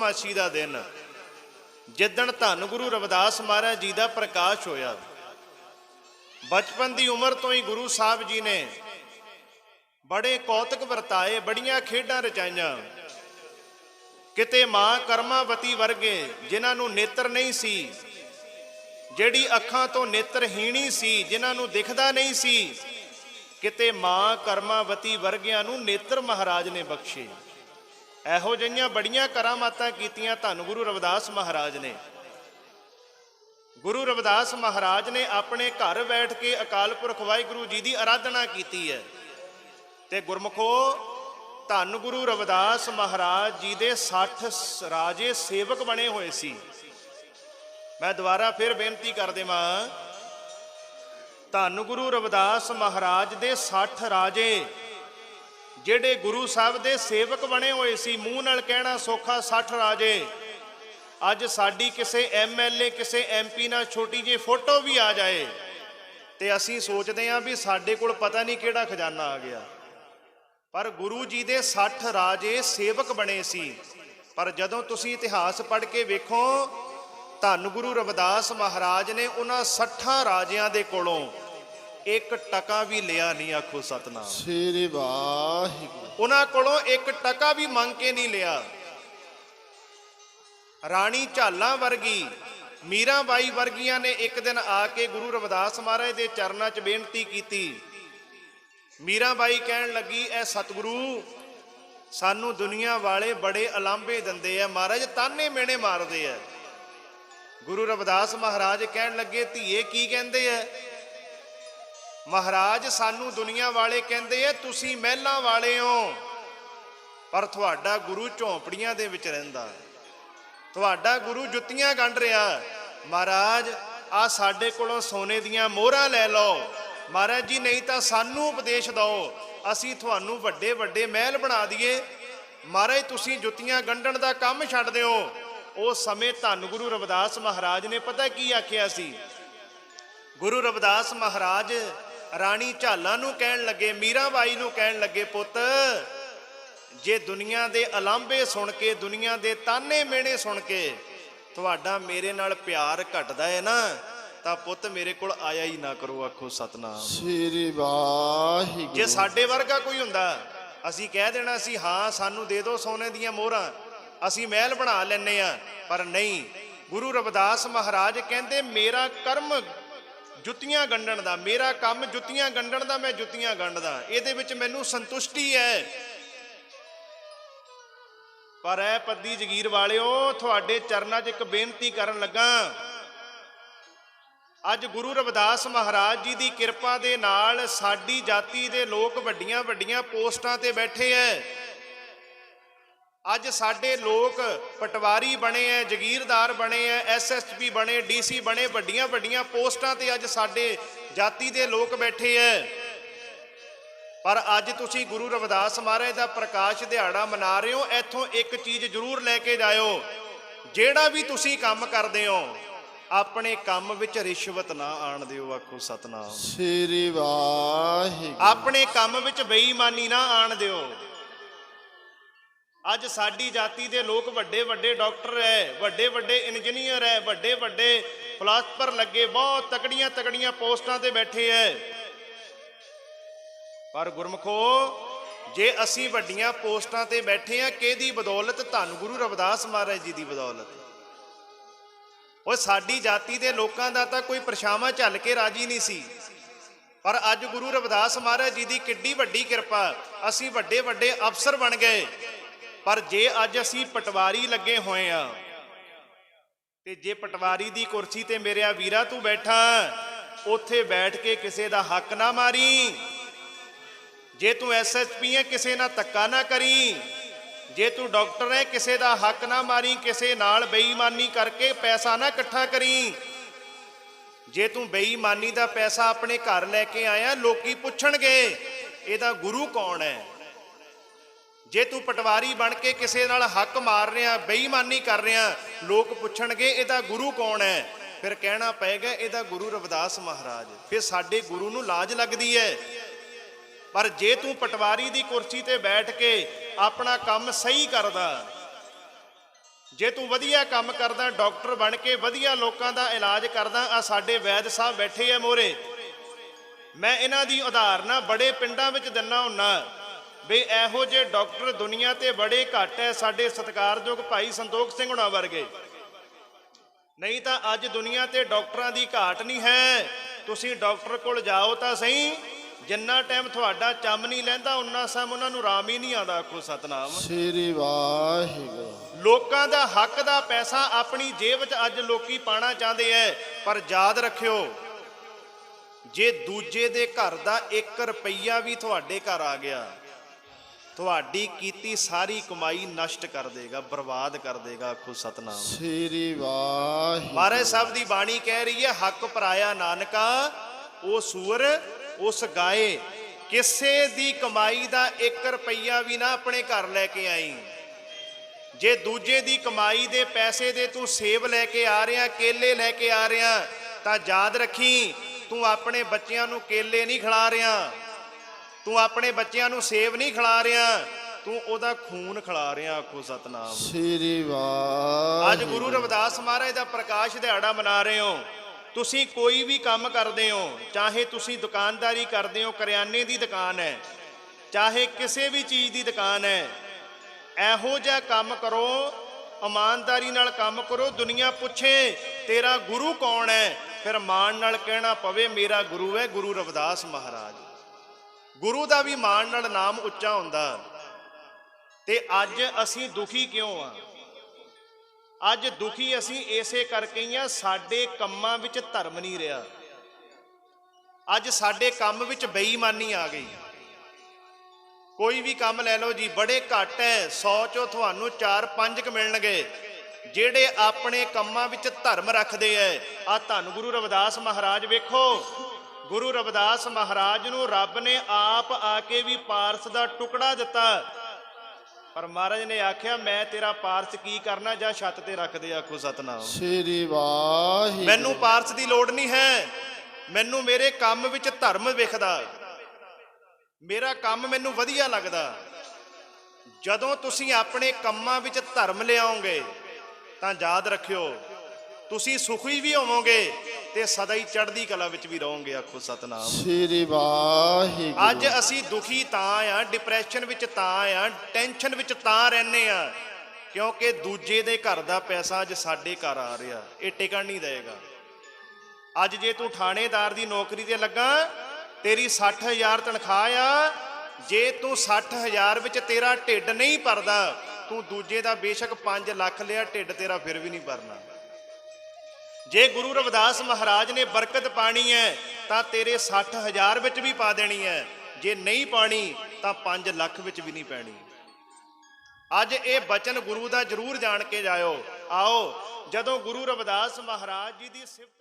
ਪੂਰਨਮਾਸ਼ੀ ਦਾ ਦਿਨ। ਜਿੱਦਣ ਧੰਨ ਗੁਰੂ ਰਵਿਦਾਸ ਮਹਾਰਾਜ ਜੀ ਦਾ ਪ੍ਰਕਾਸ਼ ਹੋਇਆ। ਬਚਪਨ ਦੀ ਉਮਰ ਤੋਂ ਹੀ ਗੁਰੂ ਸਾਹਿਬ ਜੀ ਨੇ ਬੜੇ ਕੌਤਕ ਵਰਤਾਏ, ਬੜੀਆਂ ਖੇਡਾਂ ਰਚਾਈਆਂ। ਕਿਤੇ ਮਾਂ ਕਰਮਾਵਤੀ ਵਰਗੇ, ਜਿਨ੍ਹਾਂ ਨੂੰ ਨੇਤਰ ਨਹੀਂ ਸੀ, ਜਿਹੜੀ ਅੱਖਾਂ ਤੋਂ ਨੇਤਰਹੀਣੀ ਸੀ, ਜਿਨ੍ਹਾਂ ਨੂੰ ਦਿਖਦਾ ਨਹੀਂ ਸੀ, ਕਿਤੇ ਮਾਂ ਕਰਮਾਵਤੀ ਵਰਗਿਆਂ ਨੂੰ ਨੇਤਰ ਮਹਾਰਾਜ ਨੇ ਬਖਸ਼ੇ। ਇਹੋ ਜਿਹੀਆਂ ਬੜੀਆਂ ਕਰਾਮਾਤਾਂ ਕੀਤੀਆਂ ਧੰਨ ਗੁਰੂ ਰਵਿਦਾਸ ਮਹਾਰਾਜ ਨੇ। ਗੁਰੂ ਰਵਿਦਾਸ ਮਹਾਰਾਜ ਨੇ ਆਪਣੇ ਘਰ ਬੈਠ ਕੇ ਅਕਾਲ ਪੁਰਖ ਵਾਹਿਗੁਰੂ ਜੀ ਦੀ ਆਰਾਧਨਾ ਕੀਤੀ ਹੈ। ਤੇ ਗੁਰਮਖੋ, ਧੰਨ ਗੁਰੂ ਰਵਿਦਾਸ ਮਹਾਰਾਜ ਜੀ ਦੇ 60 ਰਾਜੇ ਸੇਵਕ ਬਣੇ ਹੋਏ ਸੀ। ਮੈਂ ਦੁਬਾਰਾ ਫਿਰ ਬੇਨਤੀ ਕਰ ਦੇਵਾਂ, ਧੰਨ ਗੁਰੂ ਰਵਿਦਾਸ ਮਹਾਰਾਜ ਦੇ 60 ਰਾਜੇ ਜਿਹੜੇ ਗੁਰੂ ਸਾਹਿਬ ਦੇ ਸੇਵਕ ਬਣੇ ਹੋਏ ਸੀ, ਮੂੰਹ ਨਾਲ ਕਹਿਣਾ ਸੌਖਾ 60 ਰਾਜੇ। ਅੱਜ ਸਾਡੀ ਕਿਸੇ ਐਮਐਲਏ ਕਿਸੇ ਐਮਪੀ ਨਾਲ ਛੋਟੀ ਜਿਹੀ ਫੋਟੋ ਵੀ ਆ ਜਾਏ। ਤੇ ਅਸੀਂ ਸੋਚਦੇ ਹਾਂ ਵੀ ਸਾਡੇ ਕੋਲ ਪਤਾ ਨਹੀਂ ਕਿਹੜਾ ਖਜ਼ਾਨਾ ਆ ਗਿਆ। ਪਰ ਗੁਰੂ ਜੀ ਦੇ 60 ਰਾਜੇ ਸੇਵਕ ਬਣੇ ਸੀ। ਪਰ ਜਦੋਂ ਤੁਸੀਂ ਇਤਿਹਾਸ ਪੜ੍ਹ ਕੇ ਵੇਖੋ, ਧੰਨ ਗੁਰੂ ਰਵਿਦਾਸ ਮਹਾਰਾਜ ਨੇ ਉਹਨਾਂ 60 ਰਾਜਿਆਂ ਦੇ ਕੋਲੋਂ ਇੱਕ ਟਕਾ ਵੀ ਲਿਆ ਨਹੀਂ ਆਖੋ ਸਤਨਾਮ। ਸ੍ਰੀ ਵਾਹਿਗੁਰੂ। ਉਹਨਾਂ ਕੋਲੋਂ ਇੱਕ ਟਕਾ ਵੀ ਮੰਗ ਕੇ ਨਹੀਂ ਲਿਆ। ਰਾਣੀ ਝਾਲਾਂ ਵਰਗੀ ਮੀਰਾਬਾਈ ਵਰਗੀਆਂ ਨੇ ਇੱਕ ਦਿਨ ਆ ਕੇ ਗੁਰੂ ਰਵਿਦਾਸ ਮਹਾਰਾਜ ਦੇ ਚਰਨਾਂ 'ਚ ਬੇਨਤੀ ਕੀਤੀ। ਮੀਰਾਬਾਈ ਕਹਿਣ ਲੱਗੀ ਐ ਸਤਿਗੁਰੂ ਸਾਨੂੰ ਦੁਨੀਆ ਵਾਲੇ ਬੜੇ ਅਲਾਂਭੇ ਦਿੰਦੇ ਆ ਮਹਾਰਾਜ ਤਾਨੇ ਮੇਣੇ ਮਾਰਦੇ ਆ ਗੁਰੂ ਰਵਿਦਾਸ ਮਹਾਰਾਜ ਕਹਿਣ ਲੱਗੇ ਧੀਏ ਕੀ ਕਹਿੰਦੇ ਆ ਮਹਾਰਾਜ, ਸਾਨੂੰ ਦੁਨੀਆ ਵਾਲੇ ਕਹਿੰਦੇ ਆ, ਤੁਸੀਂ ਮਹਿਲਾਂ ਵਾਲੇ ਹੋ। ਪਰ ਤੁਹਾਡਾ ਗੁਰੂ ਝੌਂਪੜੀਆਂ ਦੇ ਵਿੱਚ ਰਹਿੰਦਾ ਤੁਹਾਡਾ ਗੁਰੂ ਜੁੱਤੀਆਂ ਗੰਢ ਰਿਹਾ ਮਹਾਰਾਜ ਆ ਸਾਡੇ ਕੋਲੋਂ ਸੋਨੇ ਦੀਆਂ ਮੋਹਰਾਂ ਲੈ ਲਓ। ਮਹਾਰਾਜ ਜੀ, ਨਹੀਂ ਤਾਂ ਸਾਨੂੰ ਉਪਦੇਸ਼ ਦਿਓ। ਅਸੀਂ ਤੁਹਾਨੂੰ ਵੱਡੇ ਵੱਡੇ ਮਹਿਲ ਬਣਾ ਦਈਏ। ਮਹਾਰਾਜ, ਤੁਸੀਂ ਜੁੱਤੀਆਂ ਗੰਢਣ ਦਾ ਕੰਮ ਛੱਡ ਦਿਓ। ਉਸ ਸਮੇਂ ਧੰਨ ਗੁਰੂ ਰਵਿਦਾਸ ਮਹਾਰਾਜ ਨੇ ਪਤਾ ਕੀ ਆਖਿਆ ਸੀ? ਗੁਰੂ ਰਵਿਦਾਸ ਮਹਾਰਾਜ ਰਾਣੀ ਝਾਲਾ ਨੂੰ ਕਹਿਣ ਲੱਗੇ ਮੀਰਾਬਾਈ ਨੂੰ ਕਹਿਣ ਲੱਗੇ ਪੁੱਤ ਜੇ ਦੁਨੀਆ ਦੇ ਅਲਾਂਭੇ ਸੁਣ ਕੇ ਦੁਨੀਆ ਦੇ ਤਾਨੇ ਮੇਣੇ ਸੁਣ ਕੇ ਤੁਹਾਡਾ ਮੇਰੇ ਨਾਲ ਪਿਆਰ ਘਟਦਾ ਹੈ ਨਾ ਤਾਂ ਪੁੱਤ ਮੇਰੇ ਕੋਲ ਆਇਆ ਹੀ ਨਾ ਕਰੋ ਆਖੋ ਸਤਨਾਮ। ਸ੍ਰੀ ਵਾਹਿਗੁਰੂ। ਜੇ ਸਾਡੇ ਵਰਗਾ ਕੋਈ ਹੁੰਦਾ ਅਸੀਂ ਕਹਿ ਦੇਣਾ ਸੀ ਹਾਂ ਸਾਨੂੰ ਦੇ ਦਿਓ ਸੋਨੇ ਦੀਆਂ ਮੋਹਰਾਂ ਅਸੀਂ ਮਹਿਲ ਬਣਾ ਲੈਨੇ ਆ ਪਰ ਨਹੀਂ। ਗੁਰੂ ਰਵਿਦਾਸ ਮਹਾਰਾਜ ਕਹਿੰਦੇ ਮੇਰਾ ਕਰਮ ਜੁੱਤੀਆਂ ਗੰਢਣ ਦਾ, ਮੇਰਾ ਕੰਮ ਜੁੱਤੀਆਂ ਗੰਢਣ ਦਾ, ਮੈਂ ਜੁੱਤੀਆਂ ਗੰਢਦਾ। ਇਹਦੇ ਵਿੱਚ ਮੈਨੂੰ ਸੰਤੁਸ਼ਟੀ ਹੈ। ਪਰ ਐ ਪੱਦੀ ਜਗੀਰ ਵਾਲਿਓ, ਤੁਹਾਡੇ ਚਰਨਾਂ 'ਚ ਇੱਕ ਬੇਨਤੀ ਕਰਨ ਲੱਗਾ। ਅੱਜ ਗੁਰੂ ਰਵਿਦਾਸ ਮਹਾਰਾਜ ਜੀ ਦੀ ਕਿਰਪਾ ਦੇ ਨਾਲ ਸਾਡੀ ਜਾਤੀ ਦੇ ਲੋਕ ਵੱਡੀਆਂ ਵੱਡੀਆਂ ਪੋਸਟਾਂ ਤੇ ਬੈਠੇ ਐ। ਅੱਜ ਸਾਡੇ ਲੋਕ ਪਟਵਾਰੀ ਬਣੇ ਐ ਜਗੀਰਦਾਰ ਬਣੇ ਐ ਐਸਐਸਪੀ ਬਣੇ ਡੀਸੀ ਬਣੇ ਵੱਡੀਆਂ ਵੱਡੀਆਂ ਪੋਸਟਾਂ ਤੇ ਅੱਜ ਸਾਡੇ ਜਾਤੀ ਦੇ ਲੋਕ ਬੈਠੇ ਐ। ਪਰ ਅੱਜ ਤੁਸੀਂ ਗੁਰੂ ਰਵਿਦਾਸ ਮਹਾਰਾਜ ਦਾ ਪ੍ਰਕਾਸ਼ ਦਿਹਾੜਾ ਮਨਾ ਰਹੇ ਹੋ ਇੱਥੋਂ ਇੱਕ ਚੀਜ਼ ਜ਼ਰੂਰ ਲੈ ਕੇ ਜਾਇਓ। ਜਿਹੜਾ ਵੀ ਤੁਸੀਂ ਕੰਮ ਕਰਦੇ ਹੋ ਆਪਣੇ ਕੰਮ ਵਿੱਚ ਰਿਸ਼ਵਤ ਨਾ ਆਣ ਦਿਓ ਆਖੋ ਸਤਨਾਮ। ਸ੍ਰੀ ਵਾਹਿਗੁਰੂ। ਆਪਣੇ ਕੰਮ ਵਿੱਚ ਬੇਈਮਾਨੀ ਨਾ ਆਣ ਦਿਓ। ਅੱਜ ਸਾਡੀ ਜਾਤੀ ਦੇ ਲੋਕ ਵੱਡੇ ਵੱਡੇ ਡਾਕਟਰ ਐ, ਵੱਡੇ ਵੱਡੇ ਇੰਜੀਨੀਅਰ ਐ, ਵੱਡੇ ਵੱਡੇ ਫਲਾਸਫਰ ਲੱਗੇ, ਬਹੁਤ ਤਕੜੀਆਂ ਤਕੜੀਆਂ ਪੋਸਟਾਂ ਤੇ ਬੈਠੇ ਐ। ਪਰ ਗੁਰਮਖੋ, ਜੇ ਅਸੀਂ ਵੱਡੀਆਂ ਪੋਸਟਾਂ ਤੇ ਬੈਠੇ ਆ, ਕਿਹਦੀ ਬਦੌਲਤ? ਧੰਨ ਗੁਰੂ ਰਵਿਦਾਸ ਮਹਾਰਾਜ ਜੀ ਦੀ ਬਦੌਲਤ। ਉਹ ਸਾਡੀ ਜਾਤੀ ਦੇ ਲੋਕਾਂ ਦਾ ਤਾਂ ਕੋਈ ਪਰਛਾਵਾਂ ਝੱਲ ਕੇ ਰਾਜੀ ਨਹੀਂ ਸੀ। ਪਰ ਅੱਜ ਗੁਰੂ ਰਵਿਦਾਸ ਮਹਾਰਾਜ ਜੀ ਦੀ ਕਿੱਡੀ ਵੱਡੀ ਕਿਰਪਾ, ਅਸੀਂ ਵੱਡੇ ਵੱਡੇ ਅਫਸਰ ਬਣ ਗਏ। ਪਰ ਜੇ ਅੱਜ ਅਸੀਂ ਪਟਵਾਰੀ ਲੱਗੇ ਹੋਏ ਆ, ਤੇ ਜੇ ਪਟਵਾਰੀ ਦੀ ਕੁਰਸੀ ਤੇ ਮੇਰਿਆ ਵੀਰਾ ਤੂੰ ਬੈਠਾ, ਉੱਥੇ ਬੈਠ ਕੇ ਕਿਸੇ ਦਾ ਹੱਕ ਨਾ ਮਾਰੀ। ਜੇ ਤੂੰ ਐਸਐਸਪੀ ਹੈ ਕਿਸੇ ਨਾਲ ਧੱਕਾ ਨਾ ਕਰੀ। ਜੇ ਤੂੰ ਡਾਕਟਰ ਹੈ ਕਿਸੇ ਦਾ ਹੱਕ ਨਾ ਮਾਰੀ, ਕਿਸੇ ਨਾਲ ਬੇਈਮਾਨੀ ਕਰਕੇ ਪੈਸਾ ਨਾ ਇਕੱਠਾ ਕਰੀ। ਜੇ ਤੂੰ ਬੇਈਮਾਨੀ ਦਾ ਪੈਸਾ ਆਪਣੇ ਘਰ ਲੈ ਕੇ ਆਇਆ, ਲੋਕੀ ਪੁੱਛਣਗੇ, ਇਹਦਾ ਗੁਰੂ ਕੌਣ ਹੈ ਜੇ ਤੂੰ ਪਟਵਾਰੀ ਬਣ ਕੇ ਕਿਸੇ ਨਾਲ ਹੱਕ ਮਾਰ ਰਿਹਾ, ਬੇਈਮਾਨੀ ਕਰ ਰਿਹਾ, ਲੋਕ ਪੁੱਛਣਗੇ, ਇਹਦਾ ਗੁਰੂ ਕੌਣ ਹੈ? ਫਿਰ ਕਹਿਣਾ ਪਏਗਾ, ਇਹਦਾ ਗੁਰੂ ਰਵਿਦਾਸ ਮਹਾਰਾਜ। ਫਿਰ ਸਾਡੇ ਗੁਰੂ ਨੂੰ ਲਾਜ ਲੱਗਦੀ ਹੈ। ਪਰ ਜੇ ਤੂੰ ਪਟਵਾਰੀ ਦੀ ਕੁਰਸੀ ਤੇ ਬੈਠ ਕੇ ਆਪਣਾ ਕੰਮ ਸਹੀ ਕਰਦਾ, ਜੇ ਤੂੰ ਵਧੀਆ ਕੰਮ ਕਰਦਾ, ਡਾਕਟਰ ਬਣ ਕੇ ਵਧੀਆ ਲੋਕਾਂ ਦਾ ਇਲਾਜ ਕਰਦਾ ਆ ਸਾਡੇ ਵੈਦ ਸਾਹਿਬ ਬੈਠੇ ਆ ਮੋਰੇ ਮੈਂ ਇਹਨਾਂ ਦੀ ਉਦਾਹਰਨਾਂ ਬੜੇ ਪਿੰਡਾਂ ਵਿੱਚ ਦਿੰਨਾ ਹੁੰਨਾ। ਵੀ ਇਹੋ ਜਿਹੇ ਡਾਕਟਰ ਦੁਨੀਆ ਤੇ ਬੜੇ ਘੱਟ ਐ ਸਾਡੇ ਸਤਿਕਾਰਯੋਗ ਭਾਈ ਸੰਤੋਖ ਸਿੰਘ ਹੁਣਾਂ ਵਰਗੇ। ਨਹੀਂ ਤਾਂ ਅੱਜ ਦੁਨੀਆ ਤੇ ਡਾਕਟਰਾਂ ਦੀ ਘਾਟ ਨਹੀਂ ਹੈ। ਤੁਸੀਂ ਡਾਕਟਰ ਕੋਲ ਜਾਓ ਤਾਂ ਸਹੀ। ਜਿੰਨਾ ਟਾਈਮ ਤੁਹਾਡਾ ਚੰਮ ਨਹੀਂ ਲੈਂਦਾ ਉਨਾ ਸਮ ਉਹਨਾਂ ਨੂੰ ਆਰਾਮ ਹੀ ਨਹੀਂ ਆਉਂਦਾ ਆਖੋ ਸਤਨਾਮ। ਸ੍ਰੀ ਵਾਹਿਗੁਰੂ। ਲੋਕਾਂ ਦਾ ਹੱਕ ਦਾ ਪੈਸਾ ਆਪਣੀ ਜੇਬ 'ਚ ਅੱਜ ਲੋਕੀ ਪਾਣਾ ਚਾਹੁੰਦੇ ਐ ਪਰ ਯਾਦ ਰੱਖਿਓ ਜੇ ਦੂਜੇ ਦੇ ਘਰ ਦਾ 1 ਰੁਪਈਆ ਵੀ ਤੁਹਾਡੇ ਘਰ ਆ ਗਿਆ ਤੁਹਾਡੀ ਕੀਤੀ ਸਾਰੀ ਕਮਾਈ ਨਸ਼ਟ ਕਰ ਦੇਗਾ ਬਰਬਾਦ ਕਰ ਦੇਗਾ ਆਖੋ ਸਤਨਾਮ। ਸ੍ਰੀ ਵਾਹਿਗੁਰੂ। ਮਹਾਰਾਜ ਸਾਹਿਬ ਦੀ ਬਾਣੀ ਕਹਿ ਰਹੀ ਹੈ ਹੱਕ ਪਰਾਇਆ ਨਾਨਕਾ ਉਹ ਸੂਰ ਉਸ ਗਾਏ ਕਿਸੇ ਦੀ ਕਮਾਈ ਦਾ 1 ਰੁਪਈਆ ਵੀ ਨਾ ਆਪਣੇ ਘਰ ਲੈ ਕੇ ਆਈ। ਜੇ ਦੂਜੇ ਦੀ ਕਮਾਈ ਦੇ ਪੈਸੇ ਦੇ ਤੂੰ ਸੇਬ ਲੈ ਕੇ ਆ ਰਿਹਾ ਕੇਲੇ ਲੈ ਕੇ ਆ ਰਿਹਾ ਤਾਂ ਯਾਦ ਰੱਖੀ ਤੂੰ ਆਪਣੇ ਬੱਚਿਆਂ ਨੂੰ ਕੇਲੇ ਨਹੀਂ ਖਿਲਾ ਰਿਹਾ। ਤੂੰ ਆਪਣੇ ਬੱਚਿਆਂ ਨੂੰ ਸੇਬ ਨਹੀਂ ਖਿਲਾ ਰਿਹਾ ਤੂੰ ਉਹਦਾ ਖੂਨ ਖਿਲਾ ਰਿਹਾ ਆਖੋ ਸਤਨਾਮ। ਸ੍ਰੀ ਵਾਹਿਗੁਰੂ ਅੱਜ ਗੁਰੂ ਰਵਿਦਾਸ ਮਹਾਰਾਜ ਦਾ ਪ੍ਰਕਾਸ਼ ਦਿਹਾੜਾ ਮਨਾ ਰਹੇ ਹੋ। ਤੁਸੀਂ ਕੋਈ ਵੀ ਕੰਮ ਕਰਦੇ ਹੋ ਚਾਹੇ ਤੁਸੀਂ ਦੁਕਾਨਦਾਰੀ ਕਰਦੇ ਹੋ ਕਰਿਆਨੇ ਦੀ ਦੁਕਾਨ ਹੈ ਚਾਹੇ ਕਿਸੇ ਵੀ ਚੀਜ਼ ਦੀ ਦੁਕਾਨ ਹੈ ਇਹੋ ਜਿਹਾ ਕੰਮ ਕਰੋ ਇਮਾਨਦਾਰੀ ਨਾਲ ਕੰਮ ਕਰੋ ਦੁਨੀਆ ਪੁੱਛੇ ਤੇਰਾ ਗੁਰੂ ਕੌਣ ਹੈ? ਫਿਰ ਮਾਣ ਨਾਲ ਕਹਿਣਾ ਪਵੇ ਮੇਰਾ ਗੁਰੂ ਹੈ ਗੁਰੂ ਰਵਿਦਾਸ ਮਹਾਰਾਜ। ਗੁਰੂ ਦਾ ਵੀ ਮਾਣ ਨਾਲ ਨਾਮ ਉੱਚਾ ਹੁੰਦਾ। ਤੇ ਅੱਜ ਅਸੀਂ ਦੁਖੀ ਕਿਉਂ ਆ? ਅੱਜ ਦੁਖੀ ਅਸੀਂ ਇਸੇ ਕਰਕੇ ਹੀ ਆ, ਸਾਡੇ ਕੰਮਾਂ ਵਿੱਚ ਧਰਮ ਨਹੀਂ ਰਿਹਾ। ਅੱਜ ਸਾਡੇ ਕੰਮ ਵਿੱਚ ਬੇਈਮਾਨੀ ਆ ਗਈ। ਕੋਈ ਵੀ ਕੰਮ ਲੈ ਲਓ ਜੀ, ਬੜੇ ਘੱਟ ਹੈ 100 ਚੋਂ ਤੁਹਾਨੂੰ 4-5 ਕ ਮਿਲਣਗੇ। ਜਿਹੜੇ ਆਪਣੇ ਕੰਮਾਂ ਵਿੱਚ ਧਰਮ ਰੱਖਦੇ ਐ ਆ ਧੰਨ ਗੁਰੂ ਰਵਿਦਾਸ ਮਹਾਰਾਜ ਵੇਖੋ। ਗੁਰੂ ਰਵਿਦਾਸ ਮਹਾਰਾਜ ਨੂੰ ਰੱਬ ਨੇ ਆਪ ਆ ਕੇ ਵੀ ਪਾਰਸ ਦਾ ਟੁਕੜਾ ਦਿੱਤਾ। ਪਰ ਮਹਾਰਾਜ ਨੇ ਆਖਿਆ ਮੈਂ ਤੇਰਾ ਪਾਰਸ ਕੀ ਕਰਨਾ ਜਾਂ ਛੱਤ ਤੇ ਰੱਖ ਦੇ ਆਖੋ ਸਤਨਾਮ। ਸ੍ਰੀ ਵਾਹਿਗੁਰੂ। ਮੈਨੂੰ ਪਾਰਸ ਦੀ ਲੋੜ ਨਹੀਂ ਹੈ। ਮੈਨੂੰ ਮੇਰੇ ਕੰਮ ਵਿੱਚ ਧਰਮ ਵਿਖਦਾ। ਮੇਰਾ ਕੰਮ ਮੈਨੂੰ ਵਧੀਆ ਲੱਗਦਾ। ਜਦੋਂ ਤੁਸੀਂ ਆਪਣੇ ਕੰਮਾਂ ਵਿੱਚ ਧਰਮ ਲਿਆਓਗੇ ਤਾਂ ਯਾਦ ਰੱਖਿਓ ਤੁਸੀਂ ਸੁਖੀ ਵੀ ਹੋਵੋਗੇ ਤੇ ਸਦਾ ਹੀ ਚੜ੍ਹਦੀ ਕਲਾ ਵਿੱਚ ਵੀ ਰਹੋਗੇ ਆਖੋ ਸਤਨਾਮ। ਸ੍ਰੀ ਵਾਹਿਗੁਰੂ। ਅੱਜ ਅਸੀਂ ਦੁਖੀ ਤਾਂ ਆ ਡਿਪਰੈਸ਼ਨ ਵਿੱਚ ਤਾਂ ਆ ਟੈਨਸ਼ਨ ਵਿੱਚ ਤਾਂ ਰਹਿੰਦੇ ਆ ਕਿਉਂਕਿ ਦੂਜੇ ਦੇ ਘਰ ਦਾ ਪੈਸਾ ਅੱਜ ਸਾਡੇ ਘਰ ਆ ਰਿਹਾ ਇਹ ਟਿਕਣ ਨਹੀਂ ਦੇਗਾ। ਅੱਜ ਜੇ ਤੂੰ ਥਾਣੇਦਾਰ ਦੀ ਨੌਕਰੀ ਤੇ ਲੱਗਾ ਤੇਰੀ 60000 ਤਨਖਾਹ ਆ ਜੇ ਤੂੰ 60000 ਵਿੱਚ ਤੇਰਾ ਢਿੱਡ ਨਹੀਂ ਭਰਦਾ ਤੂੰ ਦੂਜੇ ਦਾ ਬੇਸ਼ੱਕ 5 ਲੱਖ ਲਿਆ ਢਿੱਡ ਤੇਰਾ ਫਿਰ ਵੀ ਨਹੀਂ ਭਰਨਾ। ਜੇ ਗੁਰੂ ਰਵਿਦਾਸ ਮਹਾਰਾਜ ਨੇ ਬਰਕਤ ਪਾਣੀ ਹੈ, ਤਾਂ ਤੇਰੇ 60000 ਵਿੱਚ ਵੀ ਪਾ ਦੇਣੀ ਹੈ। ਜੇ ਨਹੀਂ ਪਾਣੀ, ਤਾਂ 5 ਲੱਖ ਵਿੱਚ ਵੀ ਨਹੀਂ ਪੈਣੀ। ਅੱਜ ਇਹ ਬਚਨ ਗੁਰੂ ਦਾ ਜ਼ਰੂਰ ਜਾਣ ਕੇ ਜਾਇਓ। ਆਓ, ਜਦੋਂ ਗੁਰੂ ਰਵਿਦਾਸ ਮਹਾਰਾਜ ਜੀ ਦੀ ਸਿਫਤ